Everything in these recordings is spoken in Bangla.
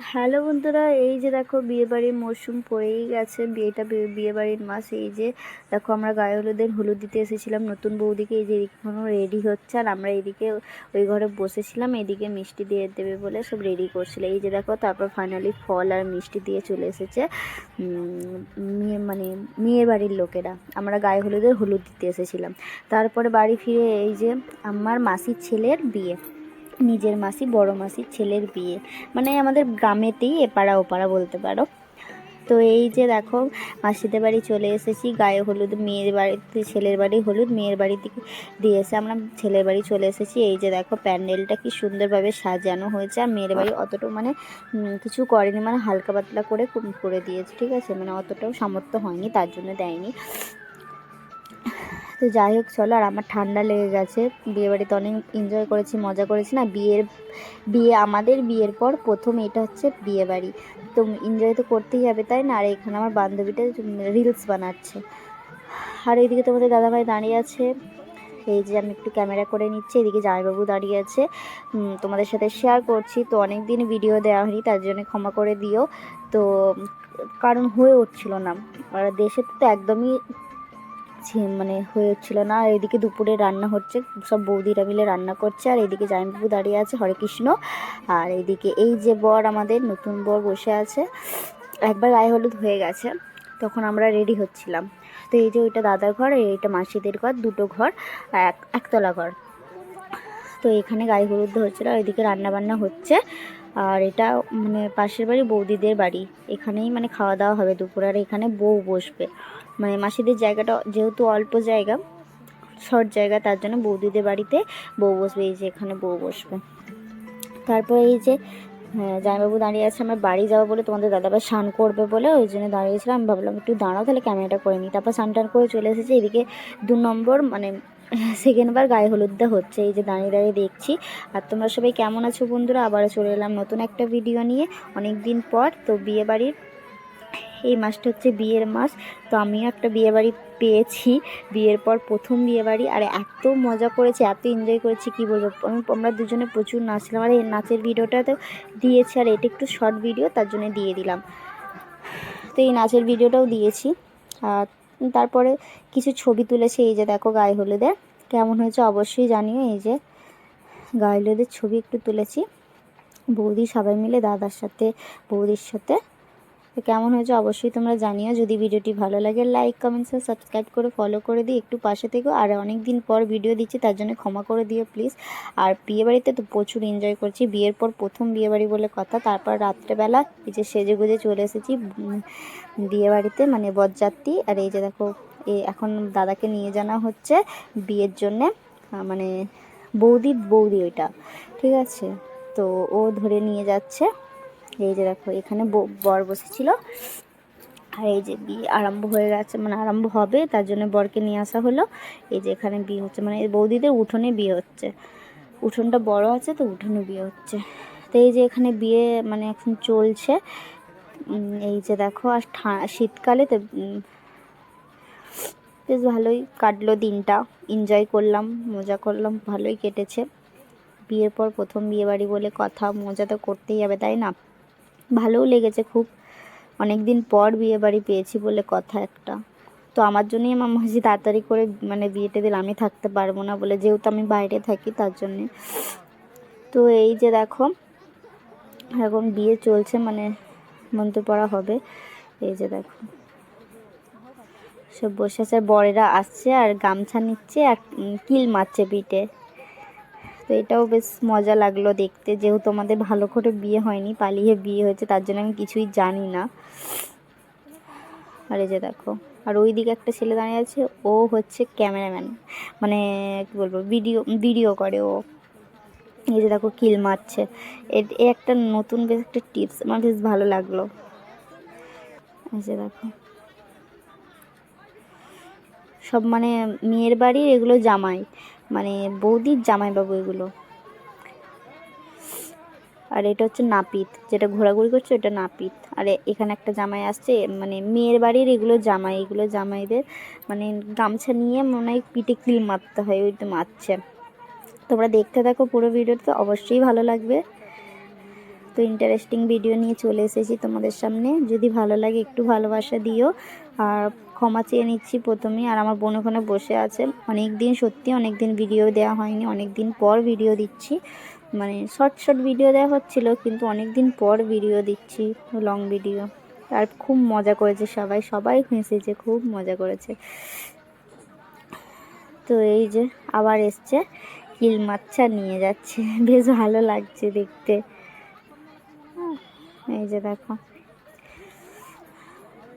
হ্যালো বন্ধুরা, এই যে দেখো বিয়েবাড়ির মরশুম পড়েই গেছে। বিয়েটা বিয়ে- বিয়েবাড়ির মাস, এই যে দেখো আমরা গায়ে হলুদের হলুদ দিতে এসেছিলাম। নতুন বৌদিকে এই যে এখনও রেডি হচ্ছে, আর আমরা এদিকে ওই ঘরে বসেছিলাম। এদিকে মিষ্টি দিয়ে দেবে বলে সব রেডি করছিল। এই যে দেখো, তারপর ফাইনালি ফল আর মিষ্টি দিয়ে চলে এসেছে মানে মেয়ে বাড়ির লোকেরা। আমরা গায়ে হলুদের হলুদ দিতে এসেছিলাম। তারপরে বাড়ি ফিরে এই যে আমার মাসির ছেলের বিয়ে। নিজের মাসি, বড় মাসির ছেলের বিয়ে। মানে আমাদের গ্রামেতেই এপাড়া ওপাড়া বলতে পারো। তো এই যে দেখো, মাসিদের বাড়ি চলে এসেছি, গায়ে হলুদ, মেয়ের বাড়িতে, ছেলের বাড়ি হলুদ, মেয়ের বাড়ি থেকে দিয়ে এসে আমরা ছেলের বাড়ি চলে এসেছি। এই যে দেখো, প্যান্ডেলটা কি সুন্দরভাবে সাজানো হয়েছে, আর মেয়ের বাড়ি অতটা মানে কিছু করেনি মানে হালকা পাতলা করে করে দিয়েছে, ঠিক আছে? মানে অতটাও সামর্থ্য হয়নি, তার জন্য দেয়নি। তো যাই হোক, চলো, আর আমার ঠান্ডা লেগে গেছে। বিয়ে বাড়িতে অনেক এনজয় করেছি, মজা করেছি। না, বিয়ের, বিয়ে আমাদের বিয়ের পর প্রথম এটা হচ্ছে বিয়ে বাড়ি তো এনজয় তো করতেই হবে, তাই না? আর এখানে আমার বান্ধবীটা রিলস বানাচ্ছে। আর এইদিকে তোমাদের দাদাভাই দাঁড়িয়ে আছে। এই যে আমি একটু ক্যামেরা করে নিচ্ছি, এদিকে জামাইবাবু দাঁড়িয়ে আছে। তোমাদের সাথে শেয়ার করছি। তো অনেক দিন ভিডিও দেওয়া হয়নি, তার জন্য ক্ষমা করে দিও। তো, কারণ হয়ে উঠছিল না। আর দেশে তো একদমই মানে হয়ে উঠছিল না। আর এদিকে দুপুরে রান্না হচ্ছে। সব বৌদিরা মিলে রান্না করছে। আর এদিকে জামাইবাবু দাঁড়িয়ে আছে হরে কৃষ্ণ আর এদিকে এই যে বর আমাদের, নতুন বর বসে আছে। একবার গায়ে হলুদ হয়ে গেছে। তখন আমরা রেডি হচ্ছিলাম। তো এই যে ওইটা দাদার ঘর আর এইটা মাসিদের ঘর, দুটো ঘর এক একতলা ঘর। তো এখানে গায়ে হলুদ হচ্ছিল, আর এদিকে রান্না বান্না হচ্ছে। আর এটা মানে পাশের বাড়ি বৌদিদের বাড়ি। এখানেই মানে খাওয়া দাওয়া হবে দুপুরে। আর এখানে বউ বসবে। মানে মাসিদের জায়গাটা যেহেতু অল্প জায়গা শর্ট জায়গা তার জন্য বৌদিদের বাড়িতে বউ বসবে এই যে এখানে বউ বসবে। তারপরে এই যে হ্যাঁ, জামাইবাবু দাঁড়িয়ে আছে আমার বাড়ি যাব বলে তোমাদের দাদাভাই স্নান করবে বলে ওই জন্য দাঁড়িয়েছিলাম ভাবলাম একটু দাঁড়াও তাহলে ক্যামেরাটা করে নিই। তারপর স্নান টান করে চলে এসেছি এদিকে দু নম্বর মানে সেকেন্ডবার গায়ে হলুদটা হচ্ছে এই যে দাঁড়িয়ে দাঁড়িয়ে দেখছি। আর তোমরা সবাই কেমন আছো বন্ধুরা? আবারও চলে এলাম নতুন একটা ভিডিও নিয়ে। অনেক দিন পর তো বিয়ে বাড়ির এই মাসটা হচ্ছে বিয়ের মাস, তো আমিও একটা বিয়ে বাড়ি পেয়েছি। বিয়ের পর প্রথম বিয়ে বাড়ি আর এত মজা করেছি, এত এনজয় করেছি, কি বলব? আমরা দুজনে প্রচুর নাচলাম। আর এই নাচের ভিডিওটা তো দিয়েছি, আর এটা একটু শর্ট ভিডিও তার জন্য দিয়ে দিলাম। তো এই নাচের ভিডিওটাও দিয়েছি। আর তারপরে কিছু ছবি তুলেছি, এই যে দেখো গায়ে হলুদের। কেমন হয়েছে অবশ্যই জানিও, এই যে গায়ে হলুদের ছবি একটু তুলেছি। বৌদি সবাই মিলে দাদার সাথে, বৌদির সাথে তো কেমন হয়েছে অবশ্যই তোমরা জানিও। যদি ভিডিওটি ভালো লাগে লাইক কমেন্টস আর সাবস্ক্রাইব করে ফলো করে দিই একটু পাশে থেকো। আর অনেক দিন পর ভিডিও দিচ্ছি তার জন্য ক্ষমা করে দিও প্লিজ আর বিয়ে বাড়িতে তো প্রচুর এনজয় করছি। বিয়ের পর প্রথম বিয়ে বাড়ি বলে কথা তারপর রাত্রেবেলা এই যে সেজে গুজে চলে এসেছি উম, বিয়ে বাড়িতে মানে বরযাত্রী। আর এই যে দেখো এখন দাদাকে নিয়ে জানা হচ্ছে বিয়ের জন্যে মানে বৌদি বৌদি ওইটা। ঠিক আছে? তো ও ধরে নিয়ে যাচ্ছে। এই যে দেখো, এখানে বর বসেছিল। আর এই যে বিয়ে আরম্ভ হয়ে গেছে মানে আরম্ভ হবে, তার জন্য বরকে নিয়ে আসা হলো। এই যে এখানে বিয়ে হচ্ছে মানে বৌদিদের উঠোনে বিয়ে হচ্ছে। উঠোনটা বড় আছে তো, উঠোনে বিয়ে হচ্ছে। তো এই যে এখানে বিয়ে মানে এখন চলছে। এই যে দেখো, আর শীতকালে তো বেশ ভালোই কাটলো দিনটা। এনজয় করলাম, মজা করলাম, ভালোই কেটেছে। বিয়ের পর প্রথম বিয়ে বাড়ি বলে কথা, মজা তো করতেই হবে, তাই না? ভালোও লেগেছে খুব। অনেক দিন পর বিয়ে বাড়ি পেয়েছি বলে কথা একটা। তো আমার জন্যই আমার মাসি তাড়াতাড়ি করে মানে বিয়েটা দিল, আমি থাকতে পারব না বলে, যেহেতু আমি বাইরে থাকি তার জন্যে। তো এই যে দেখো, এখন বিয়ে চলছে মানে মন্ত্র পড়া হবে। এই যে দেখো। সব বসে আছে, বরেরা আসছে আর গামছা নিচ্ছে আর কিল মারছে পিঠে। তো এটাও বেশ মজা লাগল দেখতে। যেহেতু আমাদের ভালো করে বিয়ে হয়নি, পালিয়ে বিয়ে হয়েছে, তার জন্য আমি কিছুই জানি না। আর এই যে দেখো, আর ওই দিকে একটা ছেলে দাঁড়িয়ে আছে, ও হচ্ছে ক্যামেরাম্যান। মানে কি বলব, ভিডিও ভিডিও করে ও। এই যে দেখো, কিল মারছে। এ- একটা নতুন বেশ একটা টিপস, আমার বেশ ভালো লাগল। এই যে দেখো। সব মানে মেয়ের বাড়ির এগুলো জামাই। মানে বৌদির জামাইবাবু এগুলো। আর এটা হচ্ছে নাপিত, যেটা ঘোরাঘুরি করছে ওটা নাপিত। আর এখানে একটা জামাই আসছে মানে মেয়ের বাড়ির এগুলো জামাই, এগুলো জামাইদের মানে গামছা নিয়ে মনে হয় পিঠে কিল মারতে হয়, ওই তো মারছে। তোমরা দেখতে থাকো পুরো ভিডিওতে অবশ্যই ভালো লাগবে। তো ইন্টারেস্টিং ভিডিও নিয়ে চলে এসেছি তোমাদের সামনে। যদি ভালো লাগে একটু ভালোবাসা দিও। আর ক্ষমা চেয়ে নিচ্ছি প্রথমেই। আর আমার বোন ওখানে বসে আছে। অনেক দিন সত্যি অনেক দিন ভিডিও দেওয়া হয়নি অনেক দিন পর ভিডিও দিচ্ছি। মানে শর্ট শর্ট ভিডিও দেওয়া হচ্ছিল, কিন্তু অনেক দিন পর ভিডিও দিচ্ছি লং ভিডিও আর খুব মজা করেছে সবাই সবাই হেসেছে, খুব মজা করেছে। তো এই যে আবার এসছে কিল মাচ্ছা নিয়ে যাচ্ছে। বেশ ভালো লাগছে দেখতে। এই যে দেখো।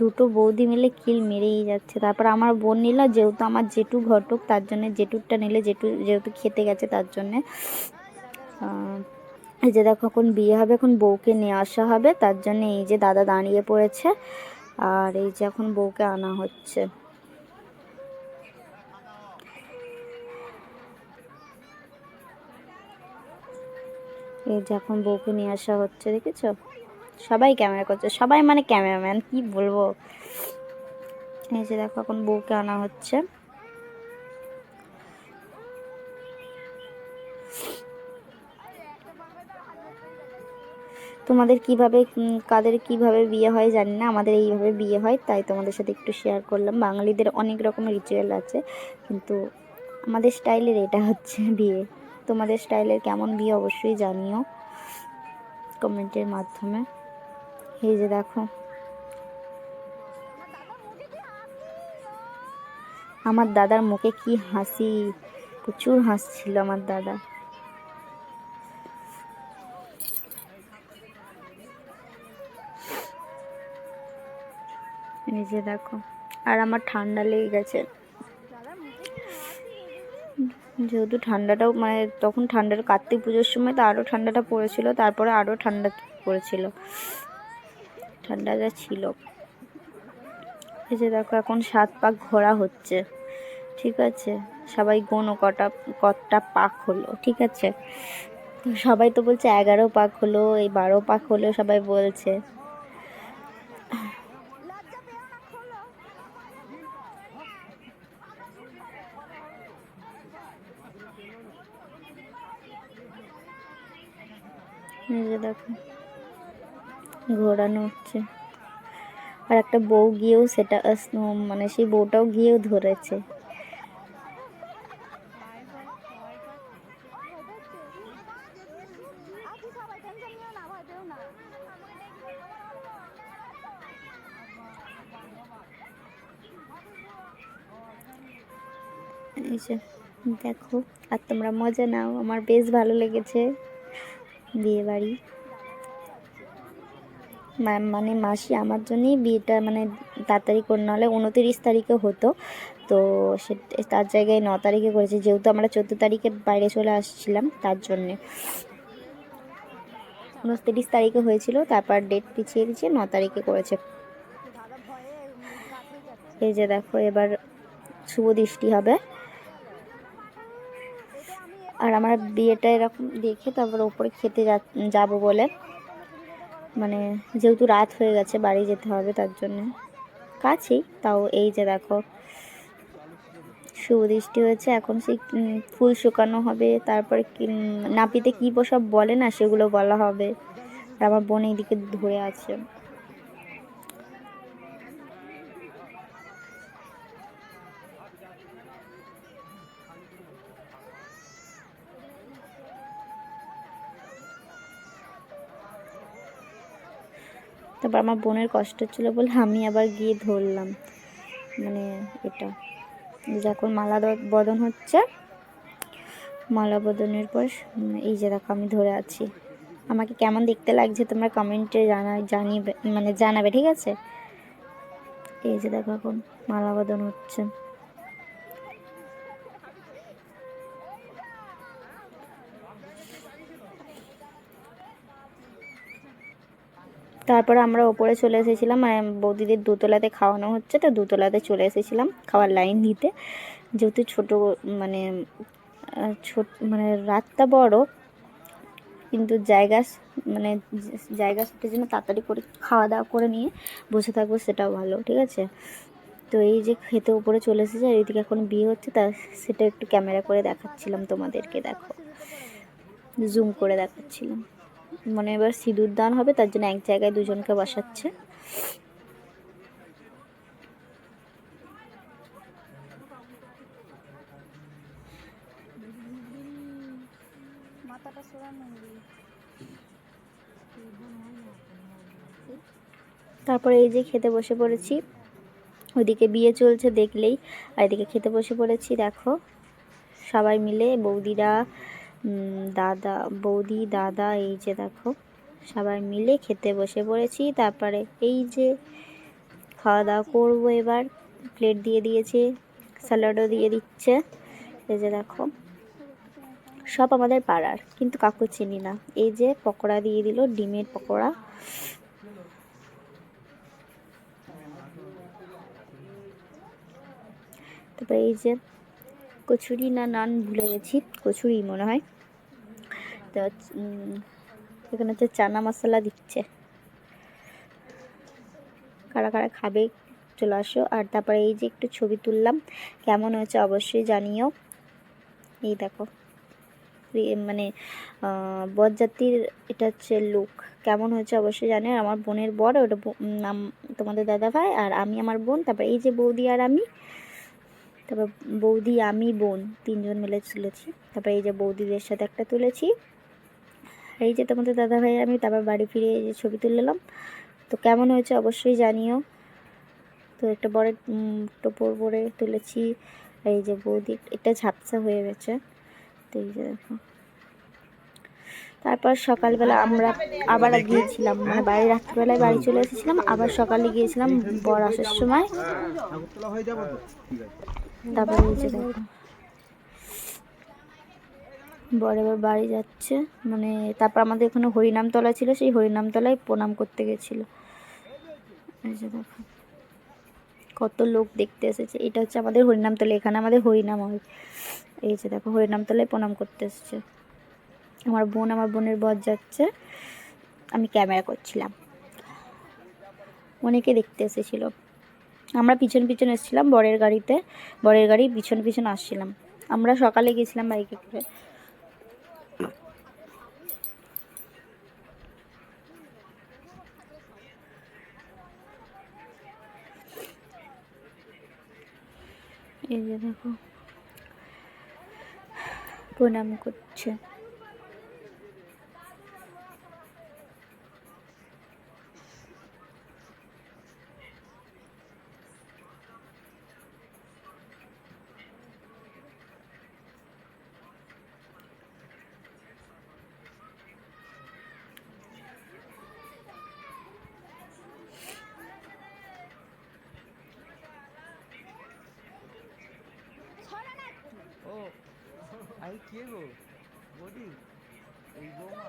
দুটো বৌদি মিলে কিল মেরেই যাচ্ছে। তারপর আমার বোন নিল, যেহেতু আমার জেঠু ঘটক, তার জন্য জেঠুরটা নিলে জেঠু যেহেতু খেতে গেছে, তার জন্যে। যে দেখো, এখন বিয়ে হবে, এখন বউকে নিয়ে আসা হবে, তার জন্য এই যে দাদা দাঁড়িয়ে পড়েছে, আর এই যে এখন বউকে আনা হচ্ছে। এই যে এখন বউকে নিয়ে আসা হচ্ছে, দেখেছ? সবাই ক্যামেরা করছে, সবাই মানে ক্যামেরাম্যান, কি বলব? এই যে দেখো এখন বউকে আনা হচ্ছে। তোমাদের কীভাবে কাদের কীভাবে বিয়ে হয় জানি না, আমাদের এইভাবে বিয়ে হয়, তাই তোমাদের সাথে একটু শেয়ার করলাম। বাঙালিদের অনেক রকমের রিচুয়াল আছে, কিন্তু আমাদের স্টাইলের এটা হচ্ছে বিয়ে। তোমাদের স্টাইলের কেমন বিয়ে অবশ্যই জানিও। কমেন্টের মাধ্যমে। এই যে দেখো। আমার দাদার মুখে কি হাসি, প্রচুর হাসছিল আমার দাদা। যে দেখো, আর আমার ঠান্ডা লেগে গেছে। যেহেতু ঠান্ডাটাও মানে তখন ঠান্ডাটা কার্তিক পুজোর সময় তো আরও ঠান্ডাটা পড়েছিল, তারপরে আরও ঠান্ডা পড়েছিল। ঠান্ডাটা ছিল। এই যে দেখো, এখন সাত পাক ঘোরা হচ্ছে, ঠিক আছে? সবাই গোনো কটা কতটা পাক হলো, ঠিক আছে? সবাই তো বলছে এগারো পাক হলো, এই বারো পাক হলো সবাই বলছে। দেখো। ঘোরানো হচ্ছে। আর একটা বউ গিয়েও সেটা মানে সেই বউটাও গিয়েও ধরেছে। দেখো, আর তোমরা মজা নাও, আমার বেশ ভালো লেগেছে। বিয়ে বাড়ি মানে মাসি আমার জন্যই বিয়েটা মানে তাড়াতাড়ি করে নাহলে উনতিরিশ তারিখে হতো। তো সে, তার জায়গায় ন তারিখে করেছে। যেহেতু আমরা চোদ্দ তারিখে বাইরে চলে আসছিলাম, তার জন্যে। উনতিরিশ তারিখে হয়েছিল, তারপর ডেট পিছিয়ে দিচ্ছে ন তারিখে করেছে। এই যে দেখো, এবার শুভ দৃষ্টি হবে। আর আমার বিয়েটা এরকম দেখে তারপর ওপরে খেতে যাব বলে। মানে যেহেতু রাত হয়ে গেছে, বাড়ি যেতে হবে তার জন্য। কাছেই, তাও এই যে দেখো, সুবৃষ্টি হয়েছে, এখন সেই ফুল শুকানো হবে, তারপরে নাপিতে কী সব বলে না, সেগুলো বলা হবে। আমার বোন এইদিকে ধরে আছে। তারপর আমার বোনের কষ্ট ছিল বলে আমি আবার গিয়ে ধরলাম। মানে এটা যখন মালা বদন হচ্ছে, মালা বদনের পর এই যে দেখো আমি ধরে আছি। আমাকে কেমন দেখতে লাগছে তোমরা কমেন্টে জানা জানিয়ে মানে জানাবে, ঠিক আছে? এই যে দেখো এখন মালা বদন হচ্ছে। তারপরে আমরা ওপরে চলে এসেছিলাম মানে বৌদিদের দুতলাতে খাওয়ানো হচ্ছে, তো দুতলাতে চলে এসেছিলাম খাওয়ার লাইন দিতে। যেহেতু ছোটো মানে ছোট মানে রাতটা বড়, কিন্তু জায়গা মানে জায়গা সেটার জন্য তাড়াতাড়ি করে খাওয়া দাওয়া করে নিয়ে বসে থাকব সেটাও ভালো, ঠিক আছে? তো এই যে খেতে উপরে চলে এসেছে, আর এইদিকে এখন বিয়ে হচ্ছে, তা সেটা একটু ক্যামেরা করে দেখাচ্ছিলাম তোমাদেরকে, দেখো। জুম করে দেখাচ্ছিলাম। মানে এবার সিঁদুর দান হবে তার জন্য এক জায়গায় দুজনকে বসাচ্ছে। তারপরে এই যে খেতে বসে পড়েছি ওইদিকে বিয়ে চলছে দেখলেই আর এদিকে খেতে বসে পড়েছি দেখো। সবাই মিলে বৌদিরা দাদা, বৌদি, দাদা, এই যে দেখো, সবাই মিলে খেতে বসে পড়েছি। তারপরে এই যে খাওয়া দাওয়া করব এবার, প্লেট দিয়ে দিয়েছে, স্যালাডও দিয়ে দিচ্ছে। এই যে দেখো, সব আমাদের পাড়ার, কিন্তু কাকু চিনি না। এই যে পকোড়া দিয়ে দিল, ডিমের পকোড়া। তারপরে এই যে কচুরি না নান ভুলে গেছি, কচুরি মনে হয়। তো এখানে হচ্ছে চানা মশলা দিচ্ছে। কারা কারা খাবে চলে আসো। আর তারপরে এই যে একটু ছবি তুললাম, কেমন হয়েছে অবশ্যই জানিও। এই দেখো মানে বরযাত্রীর এটা হচ্ছে লুক কেমন হয়েছে অবশ্যই জানি আমার বোনের বর, ওটা নাম তোমাদের দাদা ভাই, আর আমি আমার বোন, তারপরে এই যে বৌদি আর আমি তারপর বৌদি, আমি, বোন তিনজন মিলে তুলেছি। তারপর এই যে বৌদিদের সাথে একটা তুলেছি। এই যে তোমাদের দাদা ভাই আমি তারপর বাড়ি ফিরে এই যে ছবি তুললাম তো কেমন হয়েছে অবশ্যই জানিও। তো একটা বড় টোপর পরে তুলেছি। এই যে বৌদি এটা ঝাপসা হয়ে গেছে। তো এই যে দেখো। তারপর সকালবেলা আমরা আবার গিয়েছিলাম মানে বাড়ি, রাত্রিবেলায় বাড়ি চলে এসেছিলাম। আবার সকালে গিয়েছিলাম বর আসার সময়। তারপরে এই দেখো। বর এবার বাড়ি যাচ্ছে মানে তারপর আমাদের এখানে হরিনামতলা ছিল, সেই হরিনামতলায় প্রণাম করতে গেছিল। এই যে দেখো, কত লোক দেখতে এসেছে। এটা হচ্ছে আমাদের হরিনামতলা, এখানে আমাদের হরিনাম হয়। এই যে দেখো, হরিনামতলায় প্রণাম করতে এসেছে। আমার বোন, আমার বোনের বর যাচ্ছে, আমি ক্যামেরা করছিলাম। অনেকে দেখতে এসেছিল। আমরা পিছন পিছন এসেছিলাম বরের গাড়িতে। বরের গাড়ি পিছন পিছন আসছিলাম। আমরা সকালে গেছিলাম বাইকে করে। এই যে দেখো। প্রণাম করছে ও আই কে গো? বডি এই বৌমা।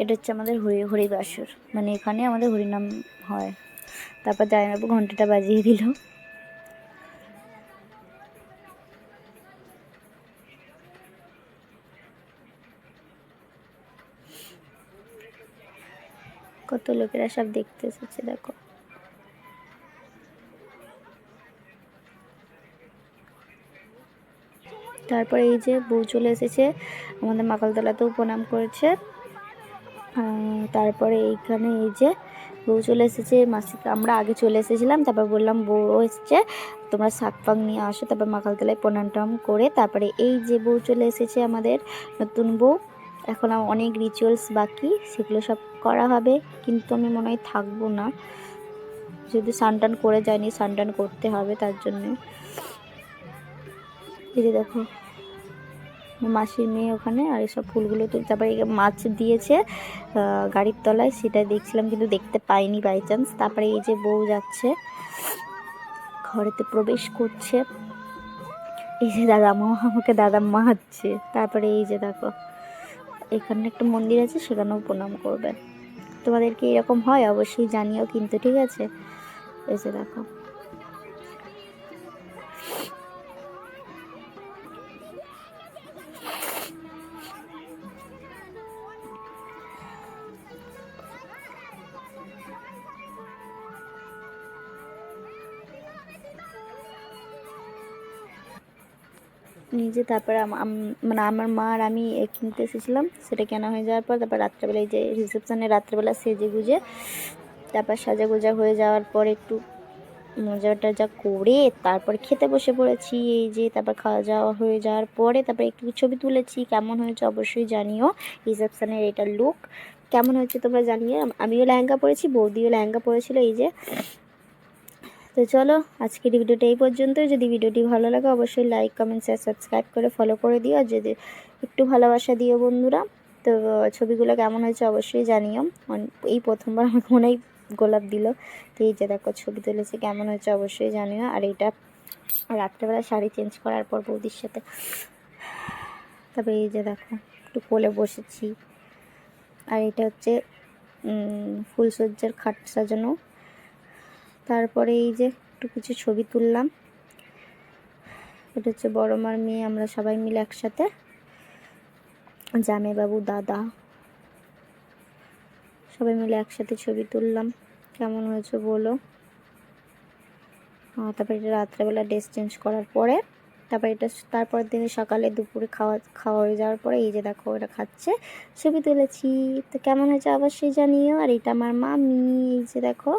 এটা হচ্ছে আমাদের হরি, হরিবাসর। মানে এখানে আমাদের হরিনাম হয়। তারপর জায়নাবু ঘন্টাটা বাজিয়ে দিল। কত লোকেরা সব দেখতে এসেছে, দেখো। তারপরে এই যে বউ চলে এসেছে, আমাদের মাকালতলাতেও প্রণাম করেছে। তারপরে এইখানে এই যে বউ চলে এসেছে, মাসিকে আমরা আগে চলে এসেছিলাম, তারপর বললাম বউ এসেছে, তোমরা শাক পাক নিয়ে আসো, তারপর মাকালতলায় প্রণাম টাম করে, তারপরে এই যে বউ চলে এসেছে আমাদের নতুন বউ। এখন অনেক রিচুয়ালস বাকি, সেগুলো সব করা হবে, কিন্তু আমি মনে হয় থাকব না। যদি সানটান করে যায়নি, সানটান করতে হবে তার জন্যে। এই যে দেখো, মাসির মেয়ে ওখানে, আর এসব ফুলগুলো তো তারপরে মাছ দিয়েছে গাড়ির তলায়, সেটা দেখছিলাম, কিন্তু দেখতে পাইনি বাই চান্স তারপরে এই যে বউ যাচ্ছে, ঘরেতে প্রবেশ করছে। এই যে দাদা মা আমাকে দাদা মা হচ্ছে তারপরে এই যে দেখো, এখানে একটা মন্দির আছে, সেখানেও প্রণাম করবে। তোমাদেরকে এরকম হয়? অবশ্যই জানিও কিন্তু ঠিক আছে? এসে দেখো। নিজে তারপরে মানে আমার মা আর আমি কিনতে এসেছিলাম, সেটা কেনা হয়ে যাওয়ার পর তারপর রাত্রেবেলায় যে রিসেপশানে রাত্রেবেলা সেজে গুজে, তারপর সাজা গোজা হয়ে যাওয়ার পর একটু মজা টজা করে তারপর খেতে বসে পড়েছি, এই যে তারপর খাওয়া যাওয়া হয়ে যাওয়ার পরে তারপর একটু ছবি তুলেছি, কেমন হয়েছে অবশ্যই জানিও রিসেপশানের এটা লুক কেমন হয়েছে তোমরা আম- আমিও লেহেঙ্গা পরেছি, বৌদিও লেহেঙ্গা পরেছিল, এই যে তো চলো, আজকের ভিডিওটা এই পর্যন্ত যদি ভিডিওটি ভালো লাগে, অবশ্যই লাইক কমেন্ট শেয়ার সাবস্ক্রাইব করে ফলো করে দিও। আর যদি একটু ভালোবাসা দিও বন্ধুরা, তো ছবিগুলো কেমন হয়েছে অবশ্যই জানিও। এই প্রথমবার আমাকে মনে হয় গোলাপ দিল। তো এই যে দেখো, ছবি তুলেছে, কেমন হয়েছে অবশ্যই জানিও। আর এইটা রাত্রেবেলা শাড়ি চেঞ্জ করার পর বৌদির সাথে। তবে এই যে দেখো, একটু কোলে বসেছি। আর এটা হচ্ছে ফুলসজ্জার খাট সাজানো। তারপরে এই যে একটু কিছু ছবি তুললাম। এটা হচ্ছে বড় মার মেয়ে, আমরা সবাই মিলে একসাথে। জামাইবাবু, দাদা, সবাই মিলে একসাথে ছবি তুললাম। কেমন হয়েছে বলো? তারপরে এটা রাত্রেবেলা ড্রেস চেঞ্জ করার পরে, তারপরে এটা তারপরের দিনে সকালে দুপুরে খাওয়া খাওয়া হয়ে যাওয়ার পরে এই যে দেখো ওরা খাচ্ছে। ছবি তুলেছি। তো কেমন হয়েছে অবশ্যই জানিও। আর এটা আমার মামি। এই যে দেখো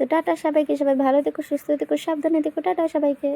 তো টাটা সবাইকে সবাই ভালো থেকো সুস্থ থেকো সাবধানে থেকো। টাটা সবাইকে।